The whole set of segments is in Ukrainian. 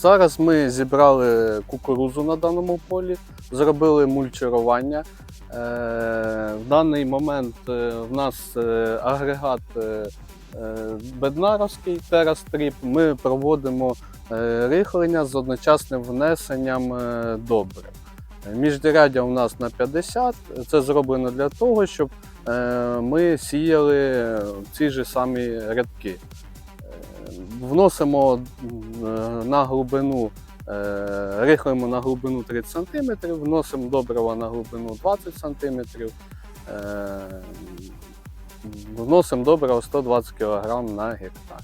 Зараз ми зібрали кукурузу на даному полі, зробили мульчерування. Е, В даний момент е, в нас е, агрегат Беднаровський Терастріп. Ми проводимо рихлення з одночасним внесенням добрив. Е, у нас на 50. Це зроблено для того, щоб ми сіяли ці ж самі рядки. Вносимо е, на глибину, е, рихлимо на глибину 30 см, вносимо добрива на глибину 20 см, е, вносимо добрива 120 кг на гектар.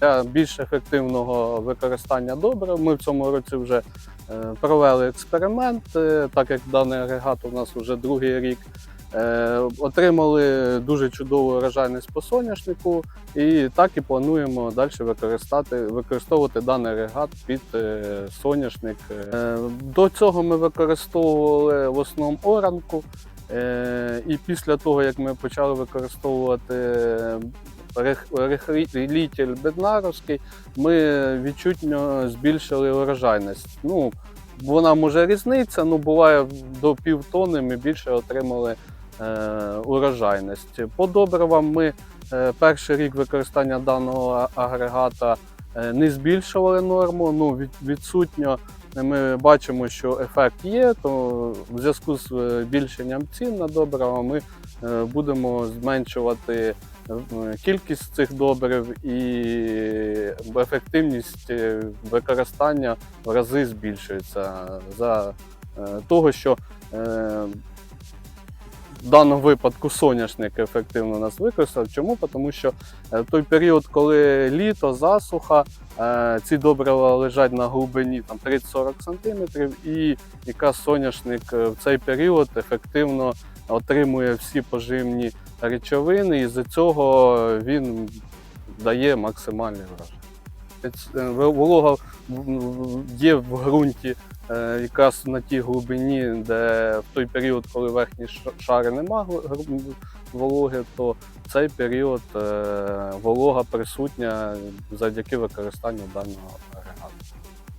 Для більш ефективного використання добрив ми в цьому році вже провели експеримент, так як даний агрегат у нас вже другий рік. Е, Отримали дуже чудову урожайність по соняшнику, і так і плануємо далі використовувати даний агрегат під е, соняшник. Е, До цього ми використовували в основному оранку. І після того, як ми почали використовувати рех- рихлітель беднаровський, ми відчутно збільшили урожайність. Ну, вона може різниця, ну буває до півтони ми більше отримали урожайність. По добривам ми е, перший рік використання даного агрегата е, не збільшували норму. Ну, відсутньо ми бачимо, що ефект є, то в зв'язку з е, збільшенням цін на добрива ми е, будемо зменшувати е, кількість цих добрив і ефективність е, використання в рази збільшується за е, того, що е, в даному випадку соняшник ефективно нас використав. Чому? Тому що е, той період, коли літо, засуха, е, ці добрива лежать на глибині там, 30-40 см, і якраз соняшник е, в цей період ефективно отримує всі поживні речовини, і з цього він дає максимальний врожай. Е, Волога є в ґрунті е, якраз на тій глибині, де в той період, коли верхні шари нема вологи, то цей період е, волога присутня завдяки використанню даного агрегату.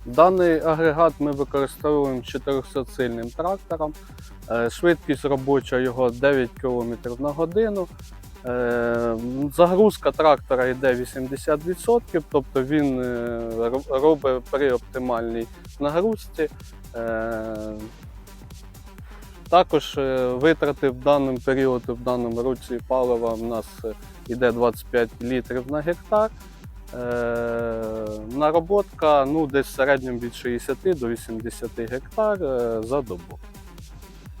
Даний агрегат ми використовуємо 400-сильним трактором. Швидкість робоча його 9 км на годину. Е, Загрузка трактора йде 80%, тобто він е, робить при оптимальній нагрузці. Е, Також витрати в даному періоді, в даному році палива в нас йде 25 літрів на гектар. Нароботка ну, десь в середньому від 60 до 80 гектар за добу.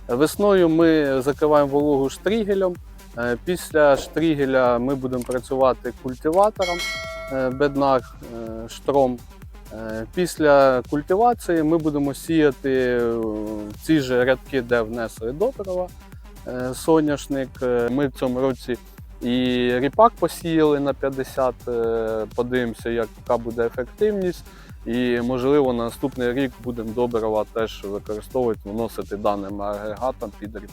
Весною ми закриваємо вологу штрігелем. Е, Після штрігеля ми будемо працювати культиватором е, беднар е, штром. Після культивації ми будемо сіяти ці ж рядки, де внесли добрива, соняшник. Ми в цьому році і ріпак посіяли на 50, е, подивимося, яка буде ефективність. І, можливо, на наступний рік будемо добрива теж використовувати, вносити даним агрегатом під ріпак.